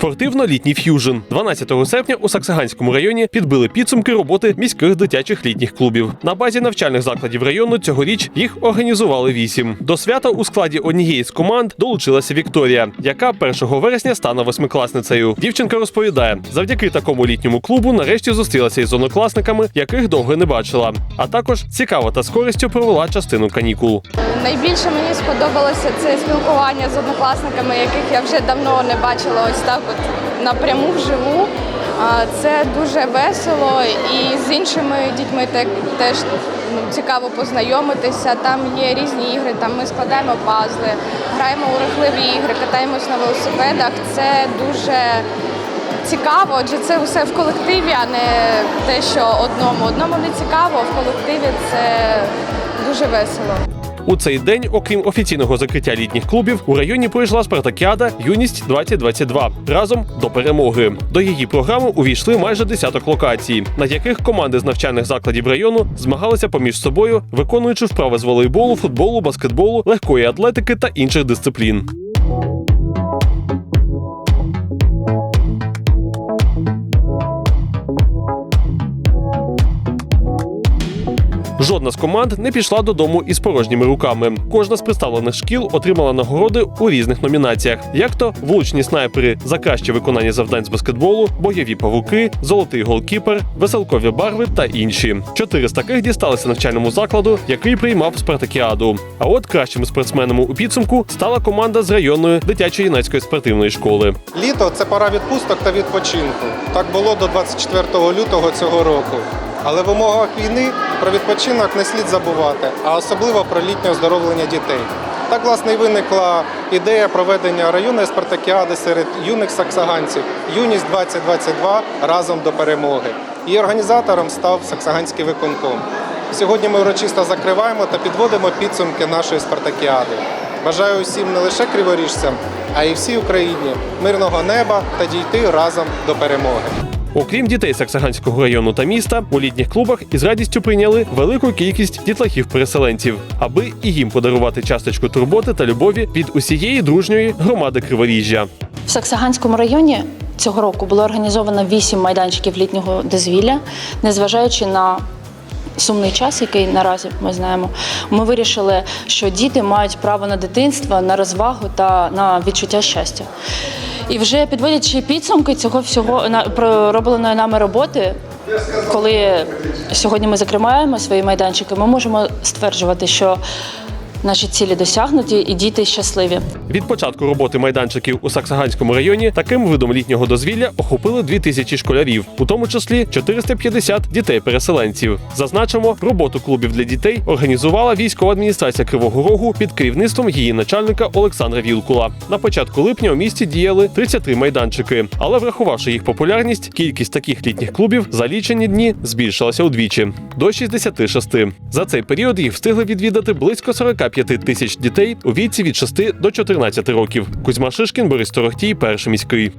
Спортивно-літній ф'южн 12 серпня у Саксаганському районі підбили підсумки роботи міських дитячих літніх клубів. На базі навчальних закладів району цьогоріч їх організували вісім. До свята у складі однієї з команд долучилася Вікторія, яка 1 вересня стане восьмикласницею. Дівчинка розповідає, завдяки такому літньому клубу нарешті зустрілася із однокласниками, яких довго не бачила. А також цікаво та з користю провела частину канікул. Найбільше мені сподобалося це спілкування з однокласниками, яких я вже давно не бачила ось так от напряму вживу. Це дуже весело і з іншими дітьми теж ну, цікаво познайомитися. Там є різні ігри, там ми складаємо пазли, граємо у рухливі ігри, катаємось на велосипедах. Це дуже цікаво, адже це все в колективі, а не те, що одному. Одному не цікаво, в колективі це дуже весело. У цей день, окрім офіційного закриття літніх клубів, у районі пройшла спартакіада Юність 2022 разом до перемоги. До її програми увійшли майже десяток локацій, на яких команди з навчальних закладів району змагалися поміж собою, виконуючи вправи з волейболу, футболу, баскетболу, легкої атлетики та інших дисциплін. Жодна з команд не пішла додому із порожніми руками. Кожна з представлених шкіл отримала нагороди у різних номінаціях: як то влучні снайпери за краще виконання завдань з баскетболу, бойові павуки, золотий голкіпер, веселкові барви та інші. Чотири з таких дісталися навчальному закладу, який приймав спартакіаду. А от кращими спортсменами у підсумку стала команда з районної дитячо-юнацької спортивної школи. Літо це пора відпусток та відпочинку. Так було до 24 лютого цього року. Але в умовах війни про відпочинок не слід забувати, а особливо про літнє оздоровлення дітей. Так, власне, і виникла ідея проведення районної спартакіади серед юних саксаганців Юність 2022 разом до перемоги. Її організатором став Саксаганський виконком. Сьогодні ми урочисто закриваємо та підводимо підсумки нашої спартакіади. Бажаю усім не лише криворіжцям, а й всій Україні мирного неба та дійти разом до перемоги. Окрім дітей Саксаганського району та міста, у літніх клубах із радістю прийняли велику кількість дітлахів-переселенців, аби і їм подарувати часточку турботи та любові від усієї дружньої громади Криворіжжя. В Саксаганському районі цього року було організовано вісім майданчиків літнього дозвілля, незважаючи на сумний час, який наразі ми знаємо. Ми вирішили, що діти мають право на дитинство, на розвагу та на відчуття щастя. І вже підводячи підсумки цього всього на- проробленої нами роботи, коли сьогодні ми закриваємо свої майданчики, ми можемо стверджувати, що наші цілі досягнуті і діти щасливі. Від початку роботи майданчиків у Саксаганському районі таким видом літнього дозвілля охопили 2000 школярів, у тому числі 450 дітей-переселенців. Зазначимо, роботу клубів для дітей організувала військова адміністрація Кривого Рогу під керівництвом її начальника Олександра Вілкула. На початку липня у місті діяли 33 майданчики, але врахувавши їх популярність, кількість таких літніх клубів за лічені дні збільшилася удвічі до 66. За цей період їх встигли відвідати близько 45 тисяч дітей у віці від 6 до 14 років. Кузьма Шишкін, Борис Торохтій, перший міський.